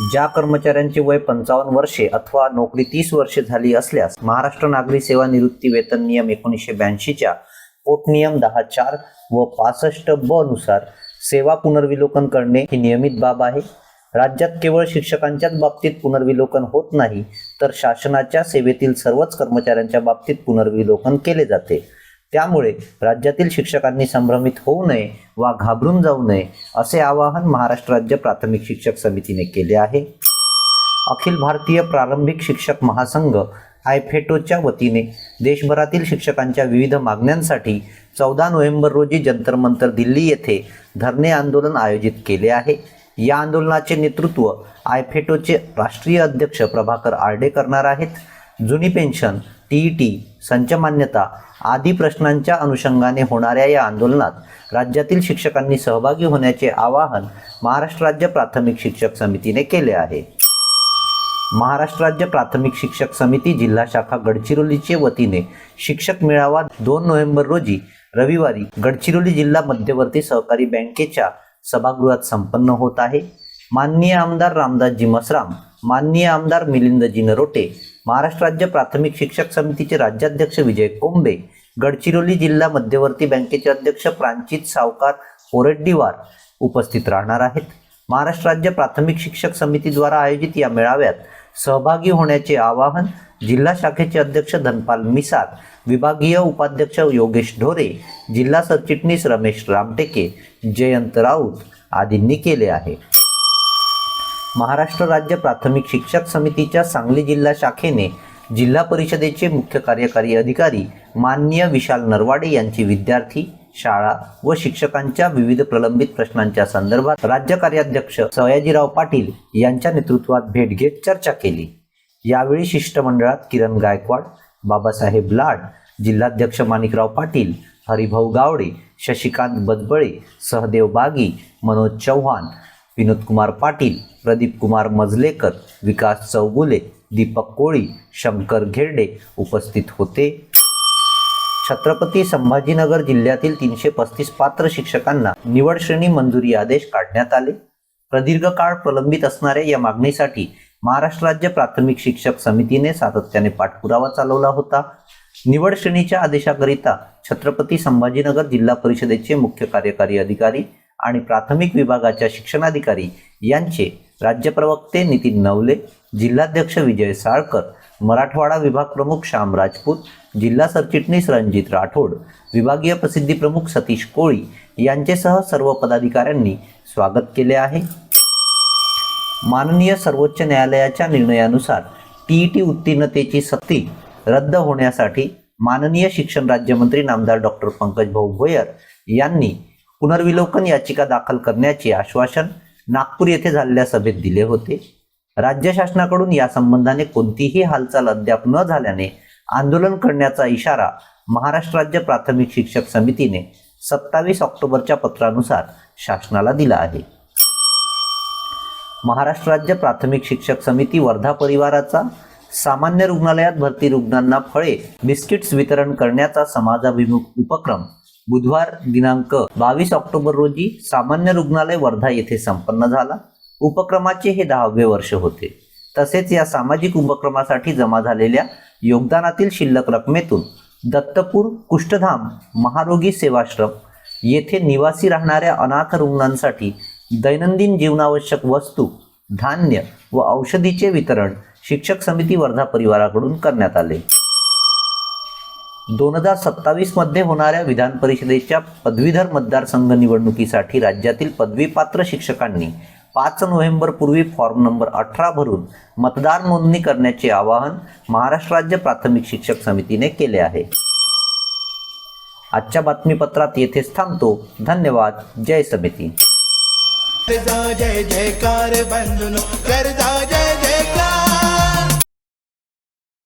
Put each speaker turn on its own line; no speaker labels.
ज्या कर्मचाऱ्यांचे वय पंचावन्न वर्षे अथवा नोकरी तीस वर्षे झाली असल्यास महाराष्ट्र नागरी सेवा निवृत्ती वेतन नियम एकोणीसशे ब्याऐंशीच्या पोटनियम दहा चार व पासष्ट ब नुसार सेवा पुनर्विलोकन करणे ही नियमित बाब आहे. राज्यात केवळ शिक्षकांच्याच बाबतीत पुनर्विलोकन होत नाही तर शासनाच्या सेवेतील सर्वच कर्मचाऱ्यांच्या बाबतीत पुनर्विलोकन केले जाते. त्यामुळे राज्यातील शिक्षकांनी संभ्रमित होऊ नये वा घाबरून जाऊ नये असे आवाहन महाराष्ट्र राज्य प्राथमिक शिक्षक समितीने केले आहे. अखिल भारतीय प्रारंभिक शिक्षक महासंघ आयफेटोच्या वतीने देशभरातील शिक्षकांच्या विविध मागण्यांसाठी चौदा नोव्हेंबर रोजी जंतर मंतर दिल्ली येथे धरणे आंदोलन आयोजित केले आहे. या आंदोलनाचे नेतृत्व आयफेटोचे राष्ट्रीय अध्यक्ष प्रभाकर आरडे करणार आहेत. जुनी पेन्शन टीईटी संच मान्यता आदी प्रश्नांच्या अनुषंगाने होणाऱ्या या आंदोलनात राज्यातील शिक्षकांनी सहभागी होण्याचे आवाहन महाराष्ट्र राज्य प्राथमिक शिक्षक समितीने केले आहे. महाराष्ट्र राज्य प्राथमिक शिक्षक समिती जिल्हा शाखा गडचिरोलीचे वतीने शिक्षक मेळावा दोन नोव्हेंबर रोजी रविवारी गडचिरोली जिल्हा मध्यवर्ती सहकारी बँकेच्या सभागृहात संपन्न होत आहे. माननीय आमदार रामदासजी मसराम माननीय आमदार मिलिंदजी नरोटे महाराष्ट्र राज्य प्राथमिक शिक्षक समितीचे राज्याध्यक्ष विजय कोंबे गडचिरोली जिल्हा मध्यवर्ती बँकेचे अध्यक्ष प्रांचित सावकार ओरड्डीवार उपस्थित राहणार आहेत. महाराष्ट्र राज्य प्राथमिक शिक्षक समितीद्वारा आयोजित या मेळाव्यात सहभागी होण्याचे आवाहन जिल्हा शाखेचे अध्यक्ष धनपाल मिसाळ विभागीय उपाध्यक्ष योगेश ढोरे जिल्हा सरचिटणीस रमेश रामटेके जयंत राऊत आदींनी केले आहे. महाराष्ट्र राज्य प्राथमिक शिक्षक समितीच्या सांगली जिल्हा शाखेने जिल्हा परिषदेचे मुख्य कार्यकारी अधिकारी माननीय विशाल नरवाडे यांची विद्यार्थी शाळा व शिक्षकांच्या विविध प्रलंबित प्रश्नांच्या संदर्भात राज्य कार्याध्यक्ष सयाजीराव पाटील यांच्या नेतृत्वात भेट घेत चर्चा केली. यावेळी शिष्टमंडळात किरण गायकवाड बाबासाहेब लाड जिल्हाध्यक्ष माणिकराव पाटील हरिभाऊ गावडे शशिकांत बदबळे सहदेव बागी मनोज चव्हाण विनोदकुमार पाटील प्रदीप कुमार मजलेकर विकास चौगुले दीपक कोळी शंकर घेरडे उपस्थित होते. छत्रपती संभाजीनगर जिल्ह्यातील तीनशे पस्तीस पात्र शिक्षकांना निवड श्रेणी मंजुरी आदेश काढण्यात आले. प्रदीर्घ काळ प्रलंबित असणाऱ्या या मागणीसाठी महाराष्ट्र राज्य प्राथमिक शिक्षक समितीने सातत्याने पाठपुरावा चालवला होता. निवड श्रेणीच्या आदेशाकरिता छत्रपती संभाजीनगर जिल्हा परिषदेचे मुख्य कार्यकारी अधिकारी आणि प्राथमिक विभागाच्या शिक्षणाधिकारी यांचे राज्य प्रवक्ते नितीन नवले जिल्हाध्यक्ष विजय साळकर मराठवाडा विभाग प्रमुख श्याम राजपूत जिल्हा सरचिटणीस रणजित राठोड विभागीय प्रसिद्धी प्रमुख सतीश कोळी यांचेसह सर्व पदाधिकाऱ्यांनी स्वागत केले आहे. माननीय सर्वोच्च न्यायालयाच्या निर्णयानुसार टी टी उत्तीर्णतेची सक्ती रद्द होण्यासाठी माननीय शिक्षण राज्यमंत्री नामदार डॉक्टर पंकज भाऊ भोयर यांनी पुनर्विलोकन याचिका दाखल करण्याचे आश्वासन नागपूर येथे झालेल्या सभेत दिले होते. राज्य शासनाकडून या संबंधाने कोणतीही हालचाल अद्याप न झाल्याने आंदोलन करण्याचा इशारा महाराष्ट्र राज्य प्राथमिक शिक्षक समितीने सत्तावीस ऑक्टोबरच्या पत्रानुसार शासनाला दिला आहे. महाराष्ट्र राज्य प्राथमिक शिक्षक समिती वर्धा परिवाराचा सामान्य रुग्णालयात भरती रुग्णांना फळे बिस्किट्स वितरण करण्याचा समाजाभिमुख उपक्रम बुधवार दिनांक बावीस ऑक्टोबर रोजी सामान्य रुग्णालय वर्धा येथे संपन्न झाला. उपक्रमाचे हे दहावे वर्ष होते. तसेच या सामाजिक उपक्रमासाठी जमा झालेल्या योगदानातील शिल्लक रकमेतून दत्तपूर कुष्ठधाम महारोगी सेवाश्रम येथे निवासी राहणाऱ्या अनाथ रुग्णांसाठी दैनंदिन जीवनावश्यक वस्तू धान्य व औषधीचे वितरण शिक्षक समिती वर्धा परिवाराकडून करण्यात आले. दोन हजार सत्तावीसमध्ये होणाऱ्या विधान परिषदेच्या पदवीधर मतदारसंघ निवडणुकीसाठी राज्यातील पदवीपात्र शिक्षकांनी पाच नोव्हेंबर पूर्वी फॉर्म नंबर अठरा भरून मतदार नोंदणी करण्याचे आवाहन महाराष्ट्र राज्य प्राथमिक शिक्षक समितीने केले आहे. आजच्या बातमीपत्रात येथेच थांबतो. धन्यवाद. जय समिती.
जय जयकार बंधुनो. जय जयकार.